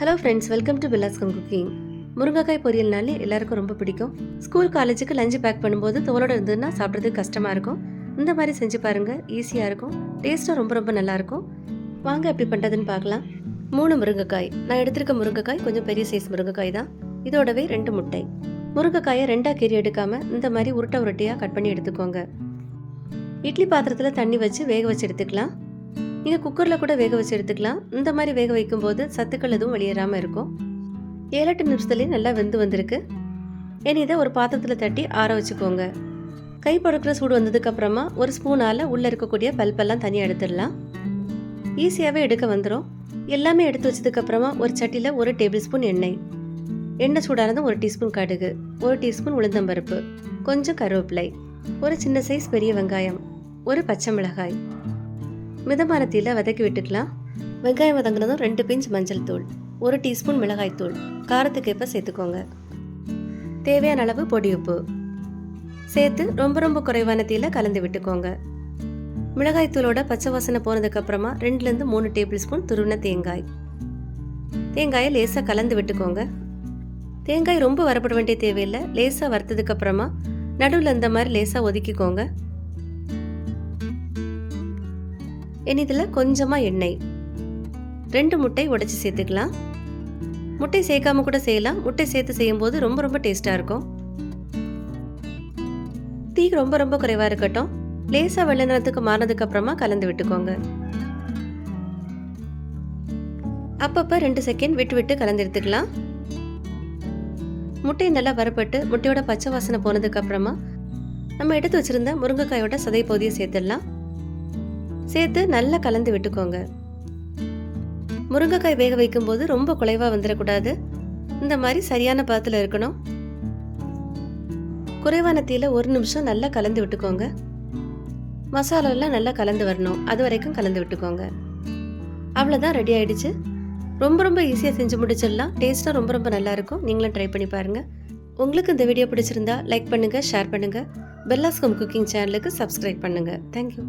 Hello friends welcome to பில்லாஸ்கம் cooking முருங்கைக்காய் பொரியல்னாலே எல்லாருக்கும் ரொம்ப பிடிக்கும். ஸ்கூல் காலேஜுக்கு லஞ்சு பேக் பண்ணும்போது தோலோட இருந்ததுன்னா சாப்பிட்றதுக்கு கஷ்டமாக இருக்கும். இந்த மாதிரி செஞ்சு பாருங்கள் ஈஸியாக இருக்கும். டேஸ்ட்டும் ரொம்ப ரொம்ப நல்லாயிருக்கும் வாங்க எப்படி பண்ணுறதுன்னு பார்க்கலாம். மூணு முருங்கைக்காய். நான் எடுத்திருக்க முருங்கைக்காய் கொஞ்சம் பெரிய சைஸ் முருங்கைக்காய் தான். இதோடவே ரெண்டு முட்டை. முருங்கைக்காயை ரெண்டாக கீறி எடுக்காமல் இந்த மாதிரி உருட்டை உருட்டையாக கட் பண்ணி எடுத்துக்கோங்க. இட்லி பாத்திரத்தில் தண்ணி வச்சு வேக வச்சு எடுத்துக்கலாம். நீங்கள் குக்கரில் கூட வேக வச்சு எடுத்துக்கலாம். இந்த மாதிரி வேக வைக்கும்போது சத்துக்கள் எதுவும் வெளியேறாமல் இருக்கும். ஏழு எட்டு நிமிஷத்துலேயே நல்லா வெந்து வந்திருக்கு. இனி இதை ஒரு பாத்திரத்தில் தட்டி ஆற வச்சுக்கோங்க. கை படுக்கிற சூடு வந்ததுக்கப்புறமா ஒரு ஸ்பூனால் உள்ளே இருக்கக்கூடிய பல்பெல்லாம் தனியாக எடுத்துடலாம். ஈஸியாகவே எடுக்க வந்துடும் எல்லாமே எடுத்து வச்சதுக்கப்புறமா ஒரு சட்டியில் ஒரு டேபிள் ஸ்பூன் எண்ணெய். எண்ணெய் சூடானதும் ஒரு டீஸ்பூன் கடுகு ஒரு டீஸ்பூன் உளுந்தம்பருப்பு கொஞ்சம் கருவேப்பிலை ஒரு சின்ன சைஸ் பெரிய வெங்காயம் ஒரு பச்சை மிளகாய். மிதமான தீயில் வதக்கி விட்டுக்கலாம். வெங்காயம் வதங்கினதும் ரெண்டு பிஞ்ச் மஞ்சள் தூள் ஒரு டீஸ்பூன் மிளகாய் தூள். காரத்துக்கேற்ப சேர்த்துக்கோங்க. தேவையான அளவு பொடி உப்பு. சேர்த்து ரொம்ப ரொம்ப குறைவான தீயில கலந்து விட்டுக்கோங்க. மிளகாய் தூளோட பச்சை வாசனை போனதுக்கு அப்புறமா ரெண்டுலேருந்து மூணு டேபிள் ஸ்பூன் துருவின தேங்காய். தேங்காயை லேசாக கலந்து விட்டுக்கோங்க. தேங்காய் ரொம்ப வரப்பட வேண்டிய தேவையில்லை லேசாக வறுத்ததுக்கு அப்புறமா நடுவில் இந்த மாதிரி லேசாக ஒதுக்கிக்கோங்க. இனி இதில் கொஞ்சமாக எண்ணெய். ரெண்டு முட்டை உடைச்சி சேர்த்துக்கலாம். முட்டை சேர்க்காம கூட செய்யலாம். முட்டை சேர்த்து செய்யும்போது ரொம்ப ரொம்ப டேஸ்ட்டாக இருக்கும். தீ ரொம்ப ரொம்ப குறைவாக இருக்கட்டும். லேசாக வெள்ளை நிறத்துக்கு மாறினதுக்கு அப்புறமா கலந்து விட்டுக்கோங்க. அப்பப்போ ரெண்டு செகண்ட் விட்டு விட்டு கலந்து எடுத்துக்கலாம். முட்டையை நல்லா வரப்பட்டு முட்டையோட பச்சை வாசனை போனதுக்கு அப்புறமா நம்ம எடுத்து வச்சிருந்த முருங்கைக்காயோட சதை பகுதியை சேர்த்துடலாம். சேர்த்து நல்லா கலந்து விட்டுக்கோங்க. முருங்கைக்காய் வேக வைக்கும்போது ரொம்ப குலைவாக வந்துடக்கூடாது இந்த மாதிரி சரியான பாத்தில் இருக்கணும். குறைவான தீயில் ஒரு நிமிஷம் நல்லா கலந்து விட்டுக்கோங்க. மசாலாலாம் நல்லா கலந்து வரணும். அது வரைக்கும் கலந்து விட்டுக்கோங்க. அவ்வளோதான் ரெடி ஆயிடுச்சு. ரொம்ப ரொம்ப ஈஸியாக செஞ்சு முடிச்சிடலாம். டேஸ்ட்டாக ரொம்ப ரொம்ப நல்லா இருக்கும். நீங்களும் ட்ரை பண்ணி பாருங்கள் உங்களுக்கு இந்த வீடியோ பிடிச்சிருந்தா லைக் பண்ணுங்கள் ஷேர் பண்ணுங்கள் பெல்லாஸ்கம் குக்கிங் சேனலுக்கு சப்ஸ்கிரைப் பண்ணுங்கள் தேங்க்யூ